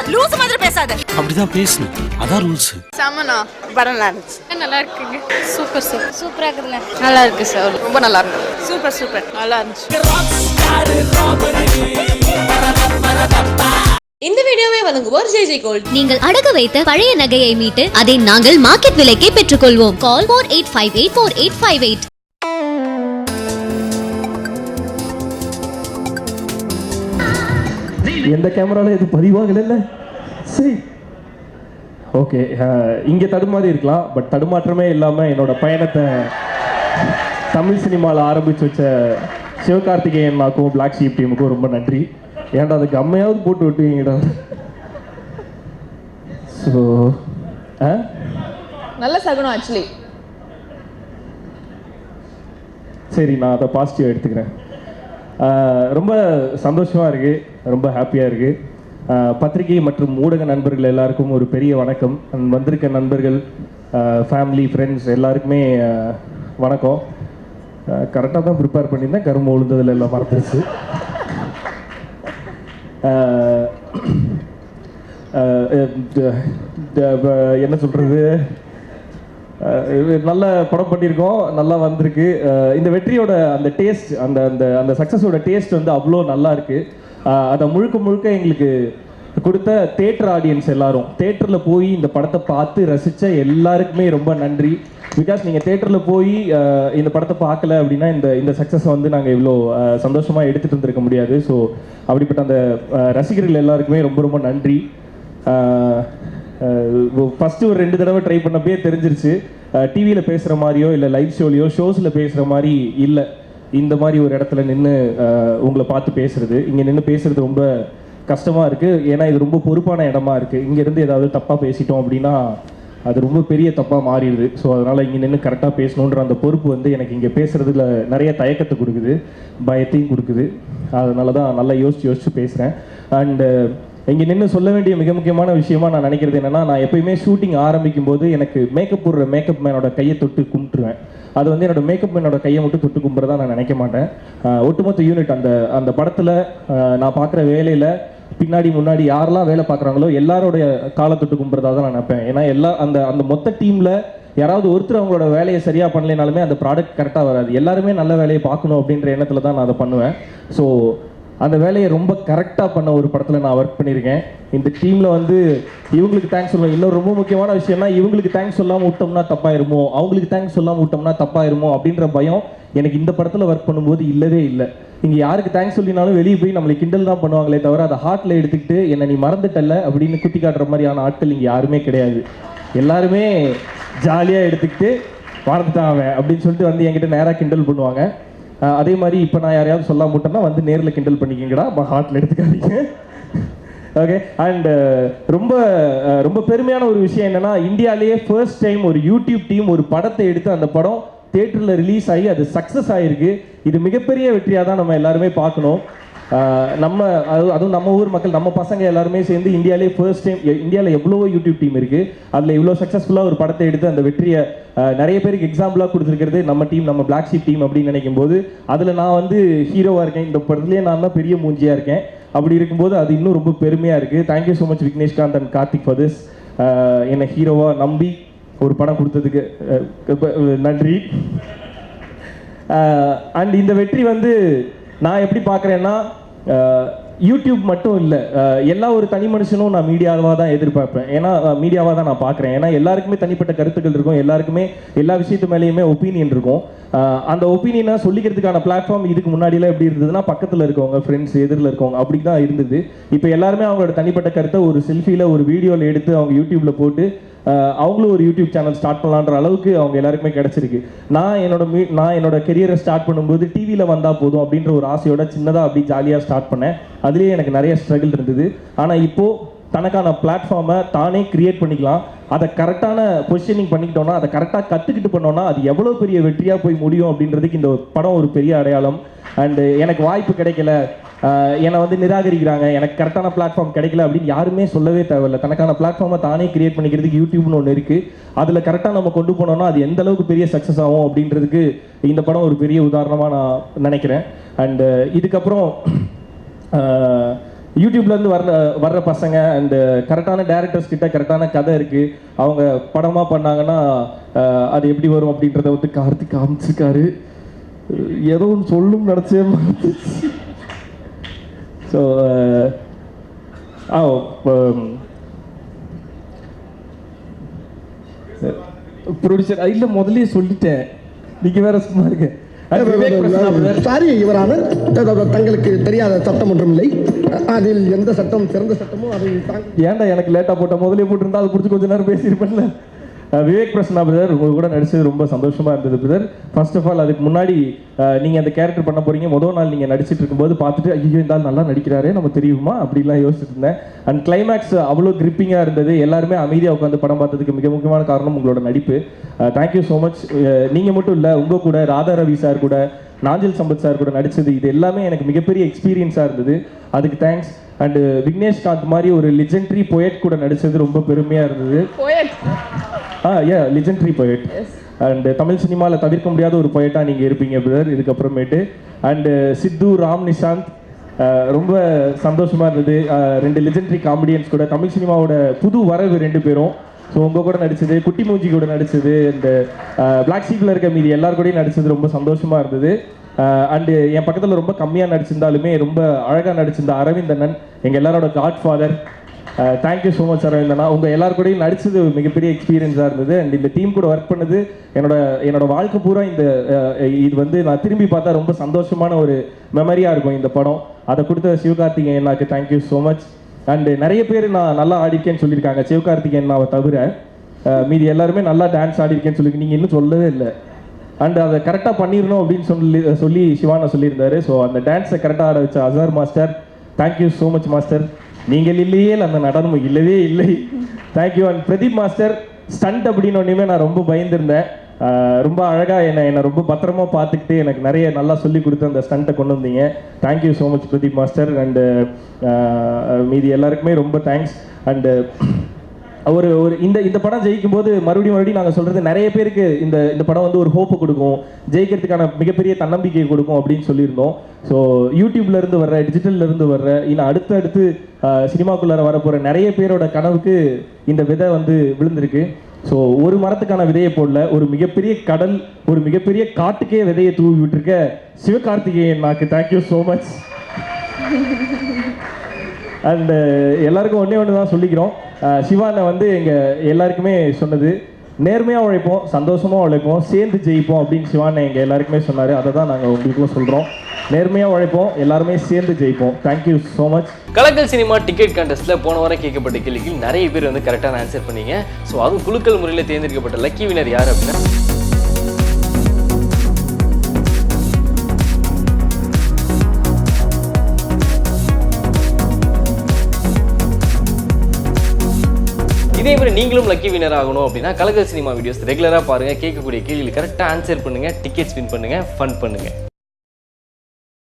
பேசாத லூசு மாதிரி பேசாத. அப்படிதான் பேசணும். அதான் ரூல்ஸ் செமனா படம் நல்லா இருந்துச்சு. நல்லா இருக்குங்க. சூப்பர் சார் சூப்பரா இருக்குதுங்க. நல்லா இருக்கு சார் ரொம்ப நல்லா இருந்தது சூப்பர் சூப்பர் நல்லா இருந்துச்சு. இந்த வீடியோவை வழங்குவோர் ஜெய் ஜெய் கோல்ட். நீங்கள் அடகு வைத்த பழைய நகையை மீட்டு அதை நாங்கள் மார்க்கெட் விலைக்கே பெற்றுக்கொள்வோம். Call four eight five eight four eight five eight எந்த கேமரால இது பதிவாகல சரி. ஓகே இங்கே தடுமாறி இருக்கலாம் பட் தடுமாற்றமே இல்லாமல் என்னோட பயணத்தை தமிழ் சினிமாவில் ஆரம்பித்து வச்ச சிவகார்த்திகேயன் மாக்கும் பிளாக் ஷீப் டீமுக்கும் ரொம்ப நன்றி. ஏன்டா அதுக்கு அம்மையாவது போட்டு விட்டுவீங்கடா ஸோ நல்ல சகுனம் ஆக்சுவலி சரி நான் அதை பாசிட்டிவாக எடுத்துக்கிறேன். ரொம்ப சந்தோஷமாக இருக்குது ரொம்ப ஹாப்பியாக இருக்குது பத்திரிகை மற்றும் ஊடக நண்பர்கள் எல்லாருக்கும் ஒரு பெரிய வணக்கம். வந்திருக்க நண்பர்கள் ஃபேமிலி ஃப்ரெண்ட்ஸ் எல்லாருக்குமே வணக்கம். கரெக்டாக தான் ப்ரிப்பேர் பண்ணியிருந்தேன். கரும்பு உளுந்ததில் எல்லாம் மறந்துருச்சு. என்ன சொல்கிறது நல்ல படம் பண்ணியிருக்கோம் நல்லா வந்திருக்கு. இந்த வெற்றியோட அந்த டேஸ்ட் அந்த அந்த அந்த சக்ஸஸோட டேஸ்ட் வந்து அவ்வளோ நல்லா இருக்கு. அதை முழுக்க முழுக்க எங்களுக்கு கொடுத்த தேட்டர் ஆடியன்ஸ் எல்லாரும் தேட்டரில் போய் இந்த படத்தை பார்த்து ரசித்த எல்லாருக்குமே ரொம்ப நன்றி. பிகாஸ் நீங்கள் தேட்டரில் போய் இந்த படத்தை பார்க்கல அப்படின்னா இந்த இந்த சக்ஸஸை வந்து நாங்கள் இவ்வளோ சந்தோஷமாக எடுத்துகிட்டு இருந்திருக்க முடியாது. ஸோ அப்படிப்பட்ட அந்த ரசிகர்கள் எல்லாருக்குமே ரொம்ப ரொம்ப நன்றி. ஃபஸ்ட்டு ஒரு ரெண்டு தடவை ட்ரை பண்ணப்பே தெரிஞ்சிருச்சு. டிவியில் பேசுகிற மாதிரியோ இல்லை லைவ் ஷோலையோ ஷோஸில் பேசுகிற மாதிரி இல்லை. இந்த மாதிரி ஒரு இடத்துல நின்று உங்களை பார்த்து பேசுறது. இங்கே நின்று பேசுறது ரொம்ப கஷ்டமாக இருக்குது ஏன்னா இது ரொம்ப பொறுப்பான இடமா இருக்குது இங்கேருந்து ஏதாவது தப்பாக பேசிட்டோம் அப்படின்னா அது ரொம்ப பெரிய தப்பாக மாறிடுது. ஸோ அதனால் இங்கே நின்று கரெக்டாக பேசணுன்ற அந்த பொறுப்பு வந்து எனக்கு இங்கே பேசுகிறதுல நிறைய தயக்கத்தை கொடுக்குது. பயத்தையும் கொடுக்குது. அதனால தான் நல்லா யோசித்து யோசித்து பேசுகிறேன் அண்டு இங்கே நின்று சொல்ல வேண்டிய மிக முக்கியமான விஷயமா நான் நினைக்கிறது என்னன்னா நான் எப்பயுமே ஷூட்டிங் ஆரம்பிக்கும் போது எனக்கு மேக்கப் போடுற மேக்கப் மேனோட கையை தொட்டு கும்பிட்டுருவேன். அது வந்து என்னோட மேக்கப் மேனோட கையை மட்டும் தொட்டு கும்பிட்றதா நான் நினைக்க மாட்டேன். ஒட்டுமொத்த யூனிட் அந்த அந்த படத்தில் நான் பார்க்குற வேலையில் பின்னாடி முன்னாடி யாரெல்லாம் வேலை பார்க்குறாங்களோ எல்லாரோடைய காலை தொட்டு கும்பிட்றதா தான் நான் நினைப்பேன். ஏன்னா எல்லா அந்த அந்த மொத்த டீமில் யாராவது ஒருத்தர் அவங்களோட வேலையை சரியாக பண்ணலைனாலுமே அந்த ப்ராடக்ட் கரெக்டாக வராது. எல்லாருமே நல்ல வேலையை பார்க்கணும் அப்படின்ற எண்ணத்தில் தான் நான் அதை பண்ணுவேன். ஸோ அந்த வேலையை ரொம்ப கரெக்டாக பண்ண ஒரு படத்தில் நான் ஒர்க் பண்ணியிருக்கேன். இந்த டீமில் வந்து இவங்களுக்கு தேங்க்ஸ் சொல்லணும் இல்லை ரொம்ப முக்கியமான விஷயம்னா இவங்களுக்கு தேங்க்ஸ் சொல்லாமல் விட்டோம்னா தப்பாயிருமோ? அவங்களுக்கு தேங்க்ஸ் சொல்லாமல் விட்டோம்னா தப்பாயிருமோ? அப்படின்ற பயம் எனக்கு இந்த படத்தில் ஒர்க் பண்ணும்போது இல்லவே இல்லை. இங்கே யாருக்கு தேங்க்ஸ் சொல்லினாலும் வெளியே போய் நம்மளை கிண்டல் தான் பண்ணுவாங்களே தவிர அதை ஹார்ட்டில் எடுத்துக்கிட்டு என்னை நீ மறந்துட்டல அப்படின்னு குத்தி காட்டுற மாதிரியான ஆட்கள் இங்கே யாருமே கிடையாது. எல்லாருமே ஜாலியாக எடுத்துக்கிட்டு மறந்துட்டான் அவன் அப்படின்னு சொல்லிட்டு வந்து என்கிட்ட நேராக கிண்டல் பண்ணுவாங்க. அதே மாதிரி இப்போ நான் யாரையாவது சொல்ல மாட்டேன்னா வந்து நேரில் கிண்டல் பண்ணிக்கிங்கடா. ஹார்ட்டில் எடுத்துக்காதீங்க. ஓகே அண்ட் ரொம்ப ரொம்ப பெருமையான ஒரு விஷயம் என்னன்னா இந்தியாவிலேயே ஃபர்ஸ்ட் டைம் ஒரு யூடியூப் டீம் ஒரு படத்தை எடுத்து அந்த படம் தேட்டரில் ரிலீஸ் ஆகி அது சக்ஸஸ் ஆகிருக்கு இது மிகப்பெரிய வெற்றியாக தான் நம்ம எல்லாருமே பார்க்கணும். நம்ம அது அதுவும் நம்ம ஊர் மக்கள் நம்ம பசங்க எல்லாருமே சேர்ந்து இந்தியாவிலே ஃபர்ஸ்ட் டைம் இந்தியாவில் எவ்வளோ யூடியூப் டீம் இருக்கு. அதில் இவ்வளோ சக்ஸஸ்ஃபுல்லாக ஒரு படத்தை எடுத்து அந்த வெற்றியை நிறைய பேருக்கு எக்ஸாம்பிளாக கொடுத்துருக்கிறது நம்ம டீம் நம்ம பிளாக் ஷீப் டீம் அப்படின்னு நினைக்கும் போது அதில் நான் வந்து ஹீரோவாக இருக்கேன். இந்த படத்துலேயே நான் தான் பெரிய மூஞ்சியாக இருக்கேன். அப்படி இருக்கும்போது அது இன்னும் ரொம்ப பெருமையாக இருக்குது thank you so much Vigneshkanth and Karthik for this என்னை ஹீரோவாக நம்பி ஒரு படம் கொடுத்ததுக்கு நன்றி. அண்ட் இந்த வெற்றி வந்து நான் எப்படி பார்க்குறேன்னா யூடியூப் மட்டும் இல்லை எல்லா ஒரு தனி மனுஷனும் நான் மீடியாவாக தான் எதிர்பார்ப்பேன். ஏன்னா மீடியாவாக தான் நான் பார்க்குறேன். ஏன்னா எல்லாருக்குமே தனிப்பட்ட கருத்துக்கள் இருக்கும் எல்லாருக்குமே எல்லா விஷயத்து மேலேயுமே ஒப்பீனியன் இருக்கும். அந்த ஒப்பீனியனை சொல்லிக்கிறதுக்கான பிளாட்ஃபார்ம் இதுக்கு முன்னாடிலாம் எப்படி இருந்ததுன்னா பக்கத்தில் இருக்கவங்க ஃப்ரெண்ட்ஸ் எதிரில் இருக்கவங்க அப்படி தான் இருந்தது. இப்போ எல்லாருமே அவங்களோட தனிப்பட்ட கருத்தை ஒரு செல்ஃபியில் ஒரு வீடியோவில் எடுத்து அவங்க யூடியூப்பில் போட்டு அவங்களும் ஒரு யூடியூப் சேனல் ஸ்டார்ட் பண்ணலான்ற அளவுக்கு அவங்க எல்லாருக்குமே கிடச்சிருக்கு. நான் என்னோட மீ நான் என்னோட கெரியரை ஸ்டார்ட் பண்ணும்போது டிவியில் வந்தால் போதும் அப்படின்ற ஒரு ஆசையோட சின்னதாக அப்படி ஜாலியாக ஸ்டார்ட் பண்ணேன். அதுலேயே எனக்கு நிறைய ஸ்ட்ரகிள் இருந்தது. ஆனால் இப்போது தனக்கான பிளாட்ஃபார்மை தானே கிரியேட் பண்ணிக்கலாம். அதை கரெக்டான பொசிஷனிங் பண்ணிக்கிட்டோம்னா அதை கரெக்டாக கற்றுக்கிட்டு பண்ணோம்னா அது எவ்வளோ பெரிய வெற்றியாக போய் முடியும் அப்படின்றதுக்கு இந்த படம் ஒரு பெரிய அடையாளம். அண்டு எனக்கு வாய்ப்பு கிடைக்கல. என்னை வந்து நிராகரிக்கிறாங்க. எனக்கு கரெக்டான பிளாட்ஃபார்ம் கிடைக்கல அப்படின்னு யாருமே சொல்லவே தேவையில்ல. தனக்கான பிளாட்ஃபார்மை தானே கிரியேட் பண்ணிக்கிறதுக்கு யூடியூப்னு ஒன்று இருக்குது அதில் கரெக்டாக நம்ம கொண்டு போனோம்னா அது எந்த அளவுக்கு பெரிய சக்ஸஸ் ஆகும் அப்படின்றதுக்கு இந்த படம் ஒரு பெரிய உதாரணமாக நான் நினைக்கிறேன். அண்டு இதுக்கப்புறம் யூடியூப்லேருந்து வர்ற வர்ற பசங்க அண்டு கரெக்டான டேரக்டர்ஸ் கிட்ட கரெக்டான கதை இருக்குது அவங்க படமாக பண்ணாங்கன்னா அது எப்படி வரும் அப்படின்றத வந்து கார்த்திக் காமிச்சிருக்காரு. ஏதோ ஒன்று சொல்லும் நினச்சே ஸோ ஆ ப்ரொடியூசர் இல்லை முதல்லயே சொல்லிட்டேன். நீங்கள் வேற சும்மா இருக்கேன் சாரி இவரான தங்களுக்கு தெரியாத சட்டம் ஒன்றும் இல்லை. அதில் எந்த சட்டம் சிறந்த சட்டமோ அதை ஏன்டா எனக்கு லேட்டாக போட்ட? முதலே போட்டிருந்தா அதை பிடிச்சி கொஞ்ச நேரம் பேசியிருப்பேன்ல விவேக் பிரசன்னா பிரதர் உங்க கூட நடிச்சது ரொம்ப சந்தோஷமா இருந்தது பிரதர் ஃபர்ஸ்ட் ஆஃப் ஆல் அதுக்கு முன்னாடி நீங்க அந்த கேரக்டர் பண்ண போறீங்க. முதல் நாள் நீங்க நடிச்சிட்டு இருக்கும்போது பார்த்துட்டு ஐயோ இந்த நல்லா நடிக்கிறாரே நம்ம தெரியுமா? அப்படிலாம் யோசிச்சுட்டு இருந்தேன். அண்ட் கிளைமேக்ஸ் அவ்வளோ கிரிப்பிங்காக இருந்தது. எல்லாருமே அமைதியாக உட்காந்து படம் பார்த்ததுக்கு மிக முக்கியமான காரணம் உங்களோட நடிப்பு. தேங்க்யூ ஸோ மச் நீங்க மட்டும் இல்லை உங்க கூட ராதா ரவி சார் கூட நாஞ்சல் சம்பத் சார் கூட நடிச்சது. இது எல்லாமே எனக்கு மிகப்பெரிய எக்ஸ்பீரியன்ஸாக இருந்தது. அதுக்கு தேங்க்ஸ் அண்டு விக்னேஷ் காந்த் மாதிரி ஒரு லிஜெண்ட்ரி போயட் கூட நடிச்சது ரொம்ப பெருமையாக இருந்தது. ஆ a legendary poet and Tamil சினிமாவில் தவிர்க்க முடியாத ஒரு போயட்டாக நீங்கள் இருப்பீங்க பிரதர் இதுக்கப்புறமேட்டு. அண்டு சித்து ராம் நிஷாந்த் ரொம்ப சந்தோஷமா இருந்தது. ரெண்டு லெஜெண்டரி காமெடியன்ஸ் கூட. தமிழ் சினிமாவோட புது வரவு ரெண்டு பேரும். ஸோ உங்கள் கூட நடிச்சது குட்டி மூஞ்சி கூட நடிச்சது இந்த பிளாக் ஷீப்ல இருக்க மீதி எல்லார் கூடயும் நடிச்சது ரொம்ப சந்தோஷமாக இருந்தது. அண்டு என் பக்கத்தில் ரொம்ப கம்மியாக நடிச்சிருந்தாலுமே ரொம்ப அழகாக நடிச்சிருந்த அரவிந்தண்ணன் எங்கள் எல்லாரோட godfather thank you so much அரவிந்தண்ணா. உங்கள் எல்லார் கூடயும் நடிச்சது மிகப்பெரிய எக்ஸ்பீரியன்ஸாக இருந்தது. அண்ட் இந்த டீம் கூட ஒர்க் பண்ணது என்னோட என்னோட வாழ்க்கை பூரா இந்த இது வந்து நான் திரும்பி பார்த்தா ரொம்ப சந்தோஷமான ஒரு மெமரியாக இருக்கும் இந்த படம். அதை கொடுத்த Sivakarthikeyan thank you so much and நிறைய பேர் நான் நல்லா ஆடிருக்கேன்னு சொல்லியிருக்காங்க. சிவகார்த்திகேயன் அவ தவிர மீதி எல்லாருமே நல்லா டான்ஸ் ஆடிருக்கேன்னு சொல்லி நீங்கள் இன்னும் சொல்லவே இல்லை. அண்ட் அதை கரெக்டாக பண்ணிடணும் அப்படின்னு சொல்லி சொல்லி சிவானா சொல்லியிருந்தாரு. ஸோ அந்த டான்ஸை கரெக்டாக ஆட வச்ச Azhar master thank you so much master நீங்கள் இல்லையே அந்த நடனம் இல்லவே இல்லை. Thank you and Pradeep master stunt அப்படின்னு ஒன்றுமே நான் ரொம்ப பயந்துருந்தேன். ரொம்ப அழகாக என்னை என்னை ரொம்ப பத்திரமா பார்த்துக்கிட்டு எனக்கு நிறைய நல்லா சொல்லி கொடுத்து அந்த ஸ்டண்ட்டை கொண்டு வந்தீங்க. Thank you so much Pradeep master and மீதி எல்லாருக்குமே ரொம்ப தேங்க்ஸ் அண்டு ஒரு ஒரு இந்த இந்த படம் ஜெயிக்கும் போது மறுபடியும் மறுபடியும் நாங்கள் சொல்கிறது நிறைய பேருக்கு இந்த இந்த படம் வந்து ஒரு ஹோப்பை கொடுக்கும். ஜெயிக்கிறதுக்கான மிகப்பெரிய தன்னம்பிக்கையை கொடுக்கும் அப்படின்னு சொல்லியிருந்தோம். ஸோ யூடியூப்லேருந்து வர்ற டிஜிட்டல்லேருந்து வர்ற இன்னும் அடுத்து அடுத்து சினிமாக்குள்ளார வரப்போகிற நிறைய பேரோட கனவுக்கு இந்த விதை வந்து விழுந்திருக்கு. ஸோ ஒரு மரத்துக்கான விதையை போடல ஒரு மிகப்பெரிய கடல் ஒரு மிகப்பெரிய காட்டுக்கே விதையை தூவி விட்டுருக்க சிவகார்த்திகேயன் நாக்கு தேங்க்யூ ஸோ மச் அண்டு எல்லாருக்கும் ஒன்றே ஒன்று தான் சொல்லிக்கிறோம் uh, சிவானை வந்து எங்கள் எல்லாருக்குமே சொன்னது நேர்மையாக உழைப்போம் சந்தோஷமாக உழைப்போம் சேர்ந்து ஜெயிப்போம் அப்படின்னு சிவானை எங்கள் எல்லாருக்குமே சொன்னார். அதை தான் நாங்கள் உங்களுக்கும் சொல்கிறோம் நேர்மையாக உழைப்போம் எல்லாருமே சேர்ந்து ஜெயிப்போம். Thank you so much Kalakkal cinema ticket கான்டெஸ்ட்ல போன வாரம் கேட்கப்பட்ட கேள்விக்கு நிறைய பேர் வந்து கரெக்டான ஆன்சர் பண்ணீங்க. ஸோ அதுவும் குழுக்கள் முறையில் தேர்ந்தெடுக்கப்பட்ட லக்கி வினர் யார் அப்படின்னா? இதே மாதிரி நீங்களும் லக்கி வினர் ஆகணும் அப்படின்னா கலக்கல் சினிமா வீடியோஸ் ரெகுலராக பாருங்கள் கேட்கக்கூடிய கேள்விகள் கரெக்டாக ஆன்சர் பண்ணுங்கள் டிக்கெட்ஸ் வின் பண்ணுங்கள் ஃபன் பண்ணுங்கள்